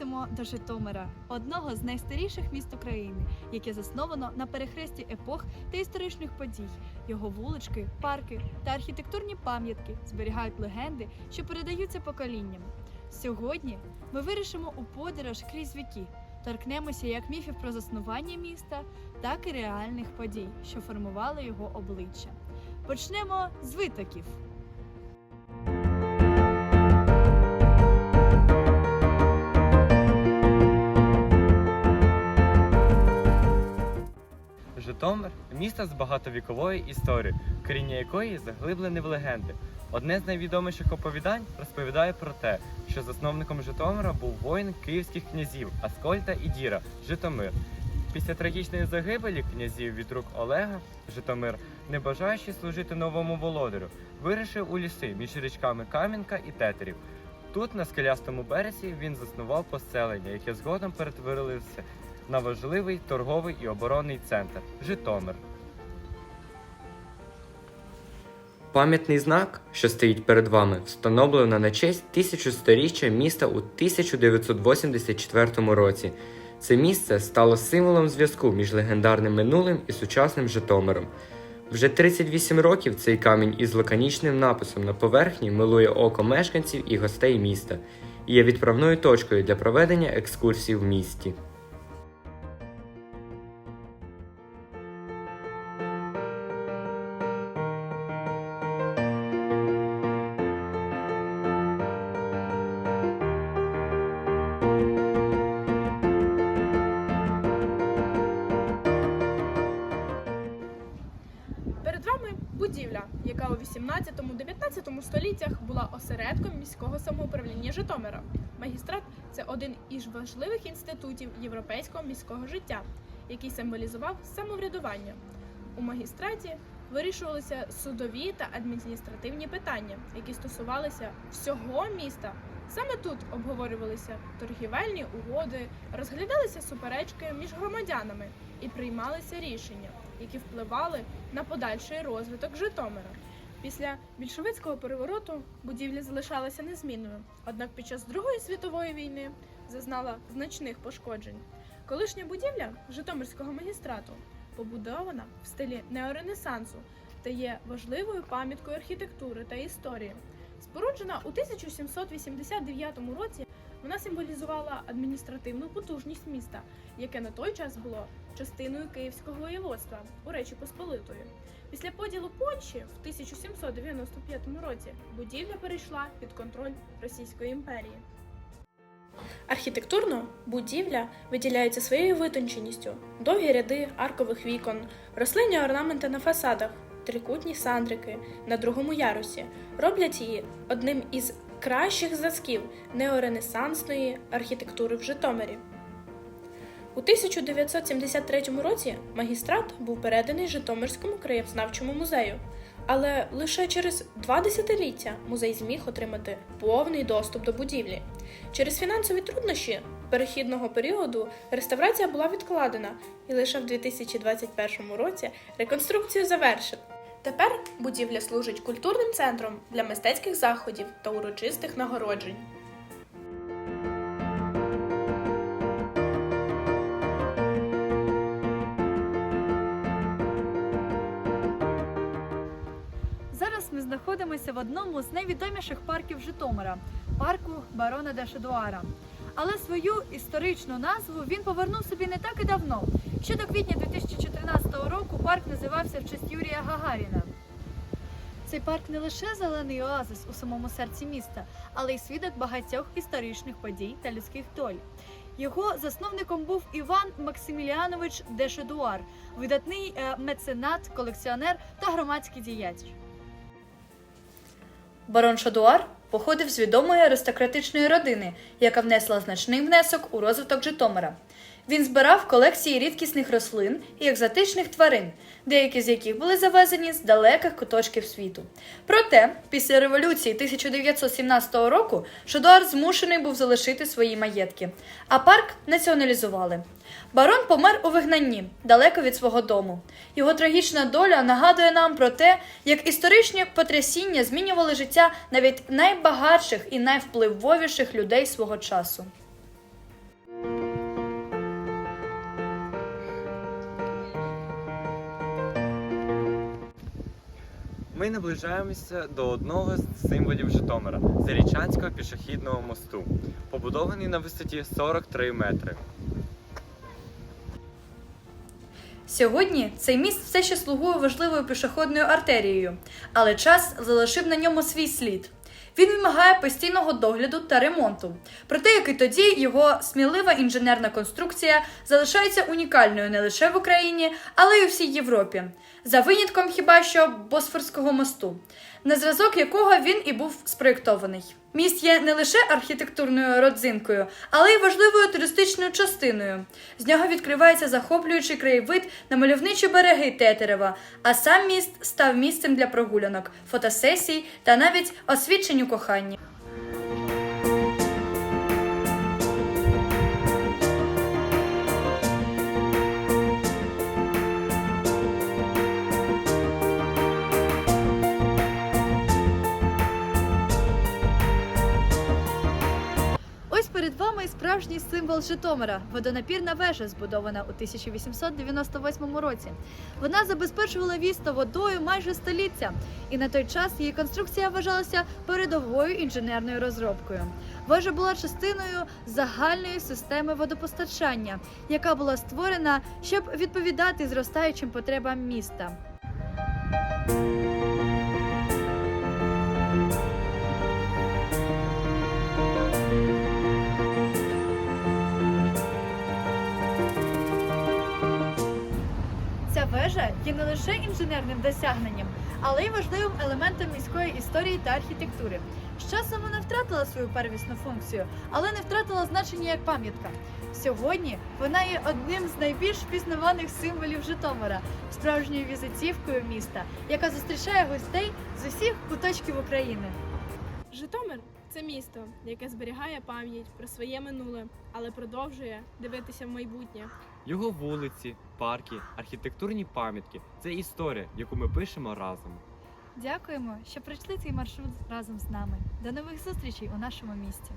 просимо до Житомира, одного з найстаріших міст України, яке засновано на перехресті епох та історичних подій. Його вулички, парки та архітектурні пам'ятки зберігають легенди, що передаються поколінням. Сьогодні ми вирішимо у подорож крізь віки, торкнемося як міфів про заснування міста, так і реальних подій, що формували його обличчя. Почнемо з витоків. Житомир місто з багатовіковою історією, коріння якої заглиблене в легенди. Одне з найвідоміших оповідань розповідає про те, що засновником Житомира був воїн київських князів Аскольда і Діра Житомир. Після трагічної загибелі князів від рук Олега Житомир, не бажаючи служити новому володарю, вирішив у ліси між річками Кам'янка і Тетерів. Тут, на скелястому березі, він заснував поселення, яке згодом перетворилося на важливий торговий і оборонний центр Житомир. Пам'ятний знак, що стоїть перед вами, встановлено на честь тисячосторіччя міста у 1984 році. Це місце стало символом зв'язку між легендарним минулим і сучасним Житомиром. Вже 38 років цей камінь із лаконічним написом на поверхні милує око мешканців і гостей міста і є відправною точкою для проведення екскурсій в місті. 18-19 століттях була осередком міського самоуправління Житомира. Магістрат це один із важливих інститутів європейського міського життя, який символізував самоврядування. У магістраті вирішувалися судові та адміністративні питання, які стосувалися всього міста. Саме тут обговорювалися торгівельні угоди, розглядалися суперечки між громадянами і приймалися рішення, які впливали на подальший розвиток Житомира. Після більшовицького перевороту будівля залишалася незмінною, однак під час Другої світової війни зазнала значних пошкоджень. Колишня будівля Житомирського магістрату побудована в стилі неоренесансу та є важливою пам'яткою архітектури та історії. Споруджена у 1789 році, вона символізувала адміністративну потужність міста, яке на той час було частиною Київського воєводства у Речі Посполитої. Після поділу Польщі в 1795 році будівля перейшла під контроль Російської імперії. Архітектурно будівля виділяється своєю витонченістю, довгі ряди аркових вікон, рослинні орнаменти на фасадах, трикутні сандрики на другому ярусі роблять її одним із кращих зразків неоренесансної архітектури в Житомирі. У 1973 році магістрат був переданий Житомирському краєзнавчому музею, але лише через два десятиліття музей зміг отримати повний доступ до будівлі. Через фінансові труднощі перехідного періоду реставрація була відкладена, і лише в 2021 році реконструкцію завершили. Тепер будівля служить культурним центром для мистецьких заходів та урочистих нагороджень. Зараз ми знаходимося в одному з найвідоміших парків Житомира парку барона де Шедуара. Але свою історичну назву він повернув собі не так і давно. Ще до квітня 2014 року парк називався в честь Юрія Гагаріна. Цей парк не лише зелений оазис у самому серці міста, але й свідок багатьох історичних подій та людських доль. Його засновником був Іван Максиміліанович де Шедуар, видатний е, меценат, колекціонер та громадський діяч. Барон Шадуар походив з відомої аристократичної родини, яка внесла значний внесок у розвиток Житомира. Він збирав колекції рідкісних рослин і екзотичних тварин, деякі з яких були завезені з далеких куточків світу. Проте, після революції 1917 року Шадуар змушений був залишити свої маєтки, а парк націоналізували. Барон помер у вигнанні, далеко від свого дому. Його трагічна доля нагадує нам про те, як історичні потрясіння змінювали життя навіть найбагатших і найвпливовіших людей свого часу. Ми наближаємося до одного з символів Житомира Зарічанського пішохідного мосту, побудований на висоті 43 метри. Сьогодні цей міст все ще слугує важливою пішохідною артерією, але час залишив на ньому свій слід. Він вимагає постійного догляду та ремонту. Проте, як і тоді, його смілива інженерна конструкція залишається унікальною не лише в Україні, але й у всій Європі, за винятком хіба що Босфорського мосту, на зразок якого він і був спроєктований. Міст є не лише архітектурною родзинкою, але й важливою туристичною частиною. З нього відкривається захоплюючий краєвид на мальовничі береги Тетерева, а сам міст став місцем для прогулянок, фотосесій та навіть освідчень у коханні. Справжній символ Житомира водонапірна вежа, збудована у 1898 році. Вона забезпечувала місто водою майже століття, і на той час її конструкція вважалася передовою інженерною розробкою. Вежа була частиною загальної системи водопостачання, яка була створена, щоб відповідати зростаючим потребам міста. Ця вежа є не лише інженерним досягненням, але й важливим елементом міської історії та архітектури. З часом вона втратила свою первісну функцію, але не втратила значення як пам'ятка. Сьогодні вона є одним з найбільш впізнаваних символів Житомира, справжньою візитівкою міста, яка зустрічає гостей з усіх куточків України. Житомир це місто, яке зберігає пам'ять про своє минуле, але продовжує дивитися в майбутнє. Його вулиці, парки, архітектурні пам'ятки це історія, яку ми пишемо разом. Дякуємо, що пройшли цей маршрут разом з нами. До нових зустрічей у нашому місті.